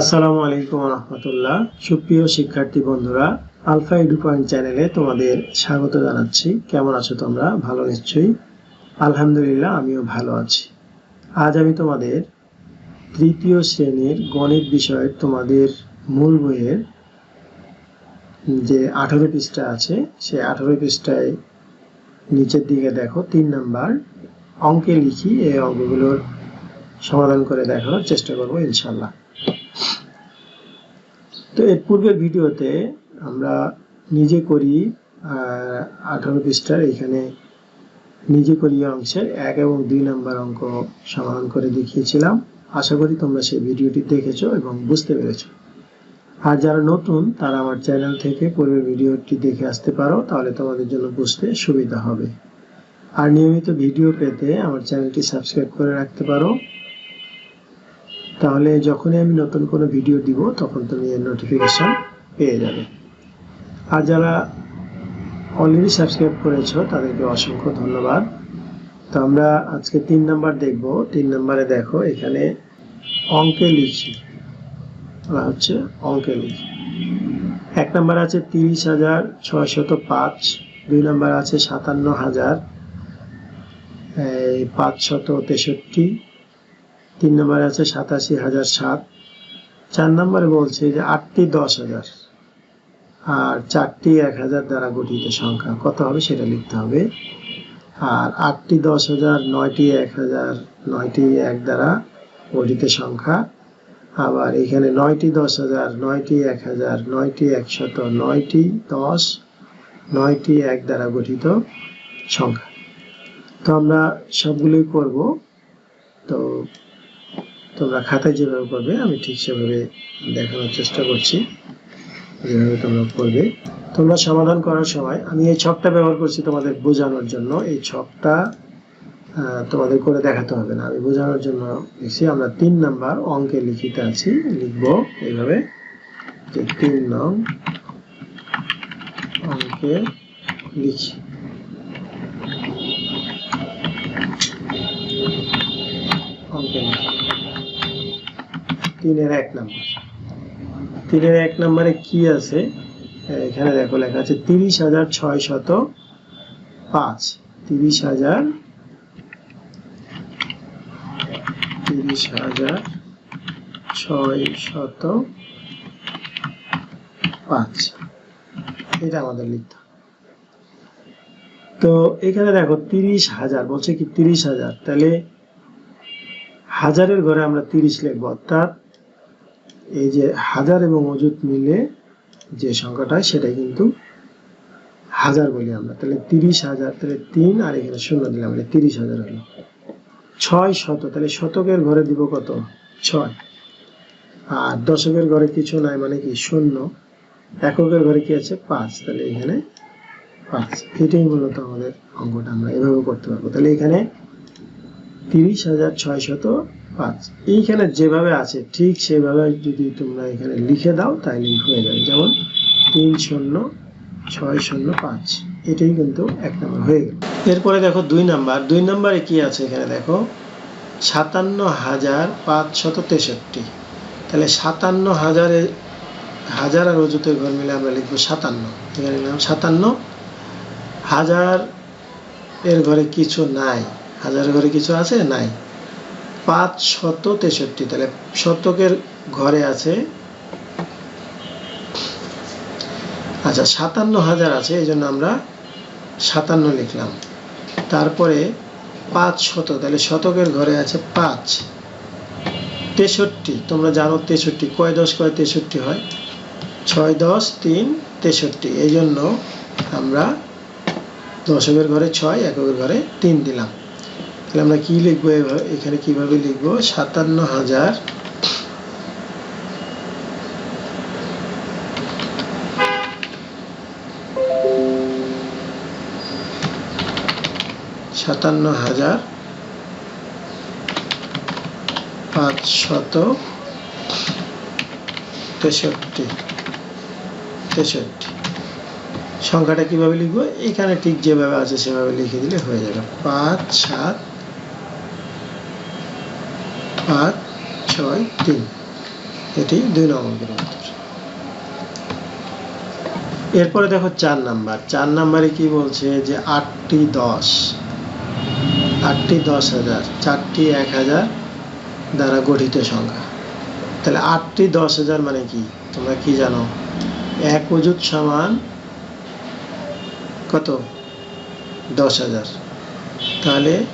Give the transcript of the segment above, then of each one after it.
আসসালামু আলাইকুম রহমতুল্লাহ। সুপ্রিয় শিক্ষার্থী বন্ধুরা আলফা এডু পয়েন্ট চ্যানেলে তোমাদের স্বাগত জানাচ্ছি। কেমন আছো তোমরা? ভালো নিশ্চয়ই? আলহামদুলিল্লাহ, আমিও ভালো আছি। আজ আমি তোমাদের তৃতীয় শ্রেণির গণিত বিষয়ের তোমাদের মূল বইয়ের যে আঠারো পৃষ্ঠা আছে, সেই আঠারো পৃষ্ঠায় নিচের দিকে দেখো, তিন নাম্বার অঙ্কে লিখি, এই অঙ্কগুলোর সমাধান করে দেখানোর চেষ্টা করব ইনশাল্লাহ তো এর পূর্বের ভিডিওতে আমরা নিজে করি আঠারো পৃষ্ঠার এখানে নিজে করি অংশের এক এবং দুই নাম্বার অঙ্ক সমাধান করে দেখিয়েছিলাম। আশা করি তোমরা সেই ভিডিওটি দেখেছ এবং বুঝতে পেরেছ। আর যারা নতুন, তারা আমার চ্যানেল থেকে পূর্বের ভিডিওটি দেখে আসতে পারো, তাহলে তোমাদের জন্য বুঝতে সুবিধা হবে। আর নিয়মিত ভিডিও পেতে আমার চ্যানেলটি সাবস্ক্রাইব করে রাখতে পারো। তাহলে যখনই আমি নতুন কোনো ভিডিও দিব, তখন তুমি এর নোটিফিকেশন পেয়ে যাবে। আর যারা অলরেডি সাবস্ক্রাইব করেছ, তাদেরকে অসংখ্য ধন্যবাদ। তো আমরা আজকে তিন নাম্বার দেখব। তিন নাম্বারে দেখো, এখানে অঙ্কে লিখি। হচ্ছে অঙ্কে লিখি। এক নাম্বার আছে তিরিশ হাজার ছয়শত পাঁচ, দুই নাম্বার আছে সাতান্ন হাজার পাঁচশত তেষট্টি তিন নম্বরে আছে সাতাশি হাজার সাত। চার নম্বরে বলছে যে আটটি দশ হাজার। আর চারটি এক হাজার দ্বারা গঠিত সংখ্যা। কত হবে সেটা লিখতে হবে। আর আটটি দশ হাজার, নয়টি এক হাজার, নয়টি এক দ্বারা গঠিত সংখ্যা। আবার এখানে নয়টি দশ হাজার, নয়টি এক হাজার, নয়টি একশত, নয়টি দশ, নয়টি এক দ্বারা গঠিত সংখ্যা। তো আমরা সবগুলোই করব। তো তোমরা খাতায় যেভাবে করবে আমি ঠিক সেভাবে দেখানোর চেষ্টা করছি, যেভাবে তোমরা করবে তোমরা সমাধান করার সময়, আমি এই ছকটা ব্যবহার করছি তোমাদের বোঝানোর জন্য। এই ছকটা তোমাদের করে দেখাতে হবে না। আমি বোঝানোর জন্য লিখছি, আমরা তিন নাম্বার অঙ্কে লিখিতে আছি, লিখব এইভাবে যে তিন নং অঙ্কে লিখি। অঙ্কে লিখি। তিনের এক নাম্বার। তিনের এক নম্বরে কি আছে? এখানে দেখো লেখা আছে তিরিশ হাজার ছয় শত পাঁচ। তিরিশ হাজার তিরিশ হাজার ছয় শত পাঁচ। এটা আমাদের লিখতে তো এখানে দেখো তিরিশ হাজার, বলছে কি তিরিশ হাজার। তাহলে হাজারের ঘরে আমরা তিরিশ লিখব, অর্থাৎ এই যে হাজার এবং অযুত মিলে যে সংখ্যাটা সেটা কিন্তু হাজার বলি আমরা। তাহলে তিরিশ হাজার, তাহলে তিন, আর এখানে শূন্য দিলাম মানে তিরিশ হাজার হলো। ছয় শত, তাহলে শতকের ঘরে দিব কত? ছয়। আর দশকের ঘরে কিছু নাই মানে কি? শূন্য। এককের ঘরে কি আছে? পাঁচ। তাহলে এখানে পাঁচ। এটাই মূলত আমাদের অঙ্কটা, আমরা এভাবে করতে পারব। তাহলে এখানে তিরিশ হাজার ছয় শত পাঁচ এইখানে যেভাবে আছে, ঠিক সেভাবে যদি তোমরা এখানে লিখে দাও, তাহলে হয়ে যাবে। যেমন তিন শূন্য, ছয় শূন্য, পাঁচ। এটাই কিন্তু এক নম্বর হয়ে গেল। এরপরে দেখো দুই নাম্বার। দুই নম্বরে কি আছে এখানে দেখো? সাতান্ন হাজার পাঁচশত তেষট্টি। তাহলে সাতান্ন হাজারে, হাজার আর অজুতের ঘর মিলে আমরা লিখব সাতান্ন। এখানে নাম সাতান্ন। হাজার এর ঘরে কিছু নাই। হাজার ঘরে কিছু আছে? নাই। পাঁচ শত তেষট্টি। তাহলে শতকের ঘরে আছে আচ্ছা সাতান্ন হাজার আছে এই জন্য আমরা সাতান্ন লিখলাম। তারপরে পাঁচ শত তাহলে শতকের ঘরে আছে পাঁচ। তেষট্টি, তোমরা জানো তেষট্টি, কয় দশ, কয় তেষট্টি হয়? ছয় দশ, তিন, তেষট্টি। এই জন্য আমরা দশকের ঘরে ছয়, এককের ঘরে তিন দিলাম। তাহলে আমরা কি লিখব? এখানে কীভাবে লিখব? সাতান্ন হাজার সাতান্ন হাজার পাঁচশত তেষট্টি। তেষট্টি। সংখ্যাটা কীভাবে লিখব? এখানে ঠিক যেভাবে আছে সেভাবে লিখে দিলে হয়ে যাবে। পাঁচ, সাত পাঁচ ছয়, তিন। এটি দুই নং অঙ্কের উত্তর এরপরে দেখো চার নাম্বার। চার নাম্বারে কি বলছে যে আটটি দশ। আটটি দশ হাজার, চারটি এক হাজার দ্বারা গঠিত সংখ্যা। তাহলে আটটি দশ হাজার মানে কি? তোমরা কি জানো? এক অযুত সমান কত? দশ হাজার। তাহলে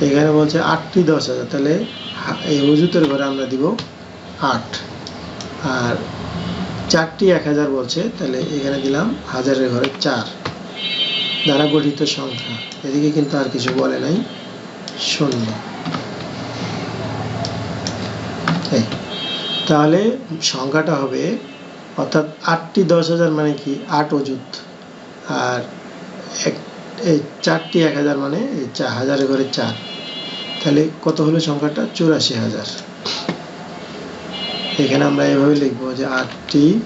এখানে বলছে আটটি দশ হাজার, তাহলে এই অজুতের ঘরে আমরা দিব আট। আর চারটি এক হাজার বলছে, তাহলে এখানে দিলাম হাজারের ঘরে চার। দ্বারা গঠিত সংখ্যা। এদিকে কিন্তু আর কিছু বলে নাই, শূন্য। তাহলে সংখ্যাটা হবে, অর্থাৎ আটটি দশ হাজার মানে কি? আট অযুত। আর এক এই চারটি এক হাজার মানে এই চা হাজারের ঘরে চার। তাহলে কত হলো সংখ্যাটা? চুরাশি হাজার। এখানে আমরা এভাবে লিখব যে আটটি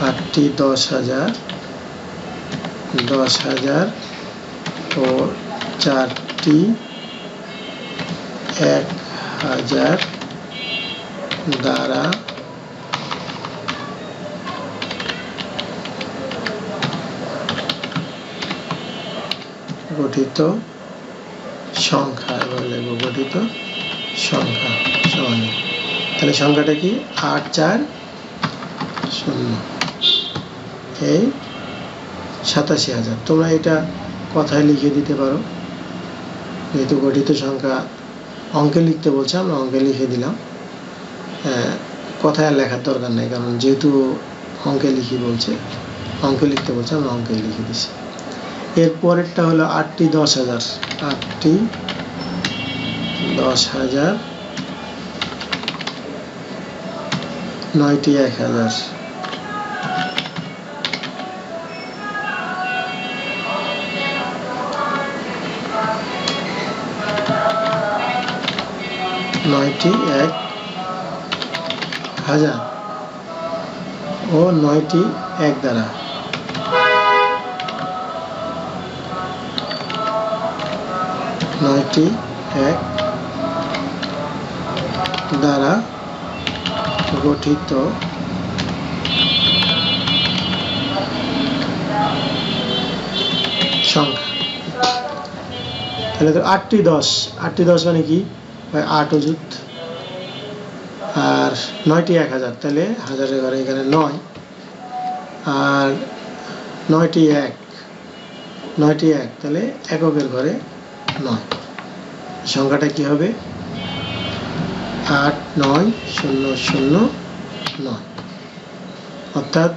আটটি দশ হাজার দশ হাজার, ও চারটি এক হাজার দ্বারা গঠিত সংখ্যা এবার লিখব গঠিত সংখ্যা সমান। তাহলে সংখ্যাটা কি? আট চার শূন্য। এই সাতাশি হাজার। তোমরা এটা কথায় লিখে দিতে পারো। যেহেতু গঠিত সংখ্যা অঙ্কে লিখতে বলছে আমরা অঙ্কে লিখে দিলাম। আহ, কথায় লেখার দরকার নেই কারণ যেহেতু অঙ্কে লিখি বলছে অঙ্কে লিখতে বলছে আমরা অঙ্কে লিখে দিছি। এর পরেরটা হলো আটটি দশ হাজার। আটটি দশ হাজার নয়টি এক হাজার। নয়টি এক হাজার। ও নয়টি এক দ্বারা। নয়টি, এক দ্বারা গঠিত। সংখ্যা। তাহলে তো আটটি দশ। আটটি দশ মানে কি? আট অযুত। আর নয়টি এক হাজার। তাহলে হাজারের ঘরে এখানে নয়। আর নয়টি এক। নয়টি এক। তাহলে এককের ঘরে নয়। সংখ্যাটা কি হবে? আট, নয়, শূন্য শূন্য, নয়। অর্থাৎ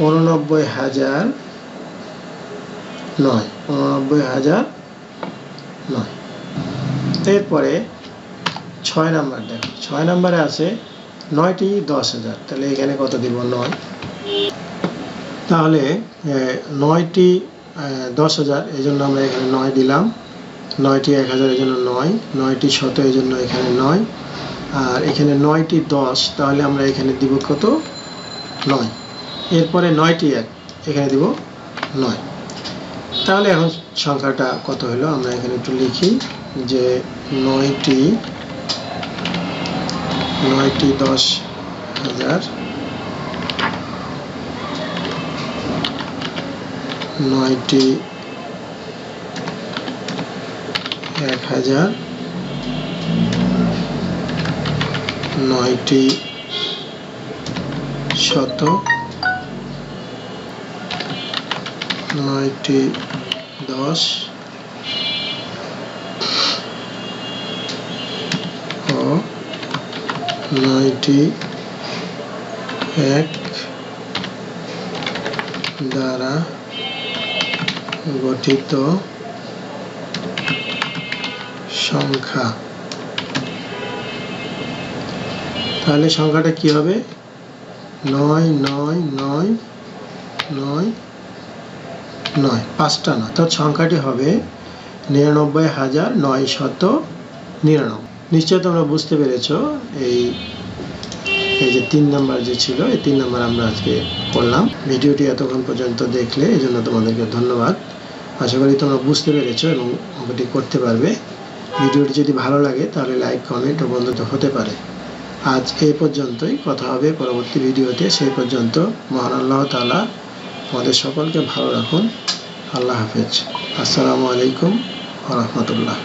উননব্বই হাজার নয়। উননব্বই হাজার নয়। এরপরে ছয় নাম্বার দেখো ছয় নাম্বারে আছে নয়টি দশ হাজার। তাহলে এখানে কত দিব? নয়। তাহলে নয়টি দশ হাজার, এই জন্য আমরা এখানে নয় দিলাম। নয়টি এক হাজার, এই জন্য নয়। নয়টি শত, এই জন্য এখানে নয়। আর এখানে নয়টি দশ, তাহলে আমরা এখানে দিব কত? নয়। এরপরে নয়টি এক, এখানে দিব নয়। তাহলে এখন সংখ্যাটা কত হলো? আমরা এখানে একটু লিখি যে নয়টি নয়টি দশ হাজার নয়টি এক হাজার। নয়টি শত। নয়টি দশ। ও। নয়টি এক। দ্বারা গঠিত সংখ্যা। তাহলে সংখ্যাটা কি হবে? নয় নয় নয় নয় নয়। পাঁচটা না। তো সংখ্যাটি হবে নিরানব্বই হাজার নয় শত নিরানব্বই। নিশ্চয় তোমরা বুঝতে পেরেছ এই এই যে তিন নাম্বার যে ছিল, এই তিন নাম্বার আমরা আজকে করলাম। ভিডিওটি এতক্ষণ পর্যন্ত দেখলে এই জন্য তোমাদেরকে ধন্যবাদ। আশা করি তোমরা বুঝতে পেরেছ এবং অঙ্কটি করতে পারবে। ভিডিওটি যদি ভালো লাগে, তাহলে লাইক, কমেন্ট ও বন্ধুত্ব হতে পারে। আজ এই পর্যন্তই। কথা হবে পরবর্তী ভিডিওতে। সেই পর্যন্ত মহান আল্লাহ তালা আমাদের সকলকে ভালো রাখুন। আল্লাহ হাফেজ। আসসালামু আলাইকুম রহমতুল্লাহ।